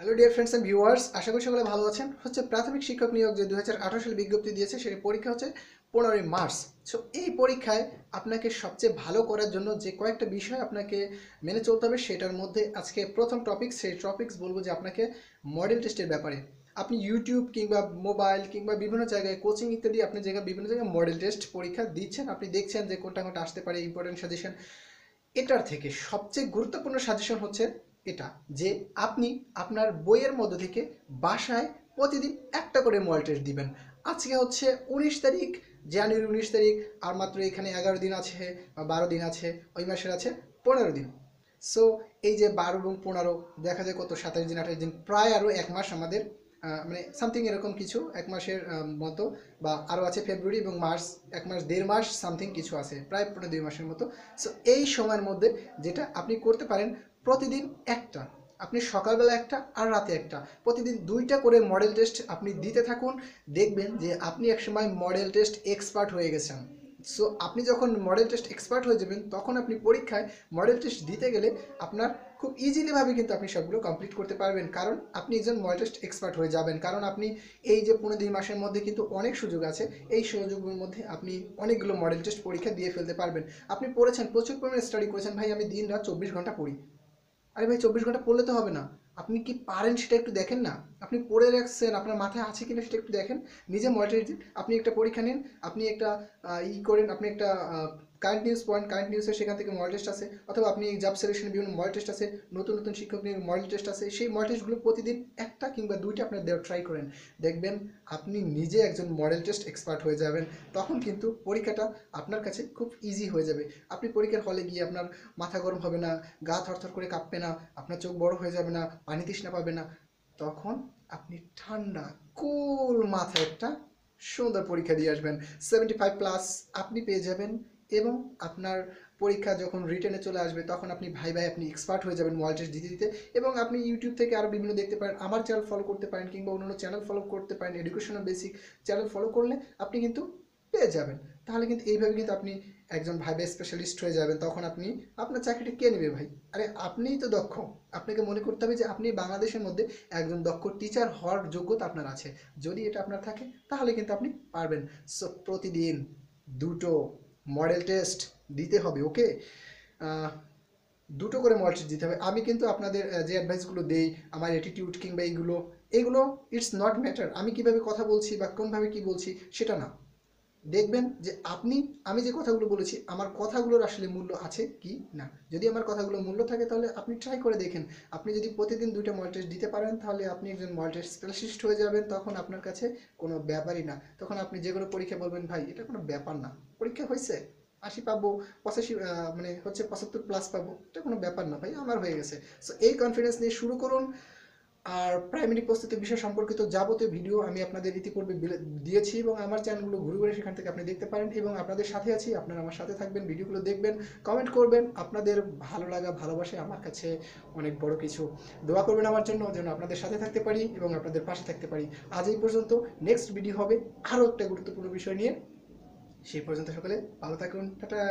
Hello dear friends and viewers আশা করি সকলে ভালো আছেন। হচ্ছে প্রাথমিক শিক্ষক নিয়োগ যে দু হাজার আঠারো সালে বিজ্ঞপ্তি দিয়েছে, সেটি পরীক্ষা হচ্ছে পনেরোই মার্চ। সো এই পরীক্ষায় আপনাকে সবচেয়ে ভালো করার জন্য যে কয়েকটা বিষয় আপনাকে মেনে চলতে হবে, সেটার মধ্যে আজকে প্রথম টপিক সেই টপিকস বলব যে আপনাকে মডেল টেস্টের ব্যাপারে। আপনি ইউটিউব কিংবা মোবাইল কিংবা বিভিন্ন জায়গায় কোচিং ইত্যাদি, আপনি জায়গায় বিভিন্ন জায়গায় মডেল টেস্ট পরীক্ষা দিচ্ছেন, আপনি দেখছেন যে কোনটা কোনটা আসতে পারে ইম্পর্টেন্ট সাজেশন এটার থেকে সবচেয়ে গুরুত্বপূর্ণ সাজেশন হচ্ছে এটা যে আপনি আপনার বইয়ের মধ্য থেকে বাসায় প্রতিদিন একটা করে মডেল টেস্ট দিবেন। আজকে হচ্ছে উনিশ তারিখ, জানুয়ারি উনিশ তারিখ, আর মাত্র এখানে এগারো দিন আছে বা বারো দিন আছে, ওই মাসের আছে পনেরো দিন। সো এই যে বারো এবং পনেরো, দেখা যায় কত সাতাশ দিন, আঠাশ দিন, প্রায় আরও এক মাস আমাদের মানে সামথিং এরকম কিছু, এক মাসের মতো, বা আরও আছে ফেব্রুয়ারি এবং মার্চ এক মাস, দেড় মাস সামথিং কিছু আছে, প্রায় পনেরো দুই মাসের মতো। সো এই সময়ের মধ্যে যেটা আপনি করতে পারেন প্রতিদিন একটা। আপনি সকালবেলা একটা আর রাতে একটা। প্রতিদিন দুইটা করে মডেল টেস্ট আপনি দিতে থাকুন। দেখবেন যে আপনি একসময় মডেল টেস্ট এক্সপার্ট হয়ে গেছেন। সো আপনি যখন মডেল টেস্ট এক্সপার্ট হয়ে যাবেন, তখন আপনি পরীক্ষায় মডেল টেস্ট দিতে গেলে আপনার খুব ইজিলিভাবে কিন্তু আপনি সবগুলো কমপ্লিট করতে পারবেন। কারণ আপনি একজন মডেল টেস্ট এক্সপার্ট হয়ে যাবেন। কারণ আপনি এই যে পনেরো দুই মাসের মধ্যে কিন্তু অনেক সুযোগ আছে। এই সুযোগের মধ্যে আপনি অনেকগুলো মডেল টেস্ট পরীক্ষা দিয়ে ফেলতে পারবেন। আপনি পড়েছেন, প্রচুর পরিমাণে স্টাডি করেছেন। ভাই, আমি দিন রাত চব্বিশ ঘণ্টা পড়ি। আরে ভাই, চব্বিশ ঘণ্টা পড়লে তো হবে না। আপনি কি পারেন সেটা একটু দেখেন না? আপনি পড়ে রাখছেন, আপনার মাথায় আছে কিনা সেটা একটু দেখেন। নিজে মনিটর আপনি একটা পরীক্ষা নিন, আপনি একটা ই করেন, আপনি একটা কারেন্ট নিউজ পয়েন্ট কারেন্ট নিউজের সেখান থেকে মডেল টেস্ট আছে অথবা আপনি জব সিলেকশনে বিভিন্ন মডেল টেস্ট আছে নতুন নতুন শিক্ষক নিয়ে মডেল টেস্ট আছে সেই মডেল টেস্টগুলো প্রতিদিন একটা কিংবা দুইটা আপনার দেওয়ার ট্রাই করেন। দেখবেন আপনি নিজে একজন মডেল টেস্ট এক্সপার্ট হয়ে যাবেন, তখন কিন্তু পরীক্ষাটা আপনার কাছে খুব ইজি হয়ে যাবে। আপনি পরীক্ষার হলে গিয়ে আপনার মাথা গরম হবে না, গা থরথর করে কাঁপবে না, আপনার চোখ বড় হয়ে যাবে না, পানি তৃষ্ণা পাবে না, তখন আপনি ঠান্ডা কুল মাথায় একটা সুন্দর পরীক্ষা দিয়ে আসবেন। সেভেন্টি ফাইভ প্লাস আপনি পেয়ে যাবেন এবং আপনার পরীক্ষা যখন রিটেনে চলে আসবে, তখন আপনি ভাই ভাই আপনি এক্সপার্ট হয়ে যাবেন মডেল টেস্ট দিতে দিতে এবং আপনি ইউটিউব থেকে আরও বিভিন্ন দেখতে পারেন, আমার চ্যানেল ফলো করতে পারেন কিংবা অন্যান্য চ্যানেল ফলো করতে পারেন এডুকেশনাল বেসিক চ্যানেল ফলো করলে আপনি কিন্তু পেয়ে যাবেন। তাহলে কিন্তু এইভাবে কিন্তু আপনি একজন ভাইবে স্পেশালিস্ট হয়ে যাবেন, তখন আপনি আপনার চাকরিটা কে নেবে ভাই? আরে আপনিই তো দক্ষ। আপনাকে মনে করতে হবে যে আপনি বাংলাদেশের মধ্যে একজন দক্ষ টিচার হওয়ার যোগ্যতা আপনার আছে। যদি এটা আপনার থাকে, তাহলে কিন্তু আপনি পারবেন। সো প্রতিদিন দুটো মডেল টেস্ট দিতে হবে, ওকে? দুটো করে মডেল টেস্ট দিতে হবে। আমি কিন্তু আপনাদের যে অ্যাডভাইসগুলো দেই, আমার অ্যাটিটিউড কিংবা এইগুলো, এগুলো ইটস নট ম্যাটার আমি কীভাবে কথা বলছি বা কোনভাবে কি বলছি, সেটা না। দেখবেন যে আপনি, আমি যে কথাগুলো বলেছি, আমার কথাগুলোর আসলে মূল্য আছে কি না? যদি আমার কথাগুলো মূল্য থাকে তাহলে আপনি ট্রাই করে দেখেন। আপনি যদি প্রতিদিন দুইটা মডেল টেস্ট দিতে পারেন, তাহলে আপনি একজন মডেল টেস্ট স্পেশালিস্ট হয়ে যাবেন, তখন আপনার কাছে কোনো ব্যাপারই না। তখন আপনি যে কোনো পরীক্ষা বলবেন, ভাই, এটা কোনো ব্যাপার না। পরীক্ষা হয়েছে, আশি পাবো, পঁচাশি মানে হচ্ছে পঁচাত্তর প্লাস পাবো। এটা কোনো ব্যাপার না, ভাই, আমার হয়ে গেছে। সো এই কনফিডেন্স নিয়ে শুরু করুন। আর প্রাইমারি প্রস্তুতি বিষয় সম্পর্কিত যাবতীয় ভিডিও আমি আপনাদের ইতিপূর্বে দিয়েছি এবং আমার চ্যানেলগুলো ঘুরে ঘুরে সেখান থেকে আপনি দেখতে পারেন এবং আপনাদের সাথে আছি। আপনারা আমার সাথে থাকবেন ভিডিওগুলো দেখবেন কমেন্ট করবেন। আপনাদের ভালো লাগা, ভালোবাসে আমার কাছে অনেক বড় কিছু। দোয়া করবেন আমার জন্য যেন আপনাদের সাথে থাকতে পারি এবং আপনাদের পাশে থাকতে পারি। আজ এই পর্যন্ত নেক্সট ভিডিও হবে আরও একটা গুরুত্বপূর্ণ বিষয় নিয়ে। সেই পর্যন্ত সকলে ভালো থাকুন, টাটা।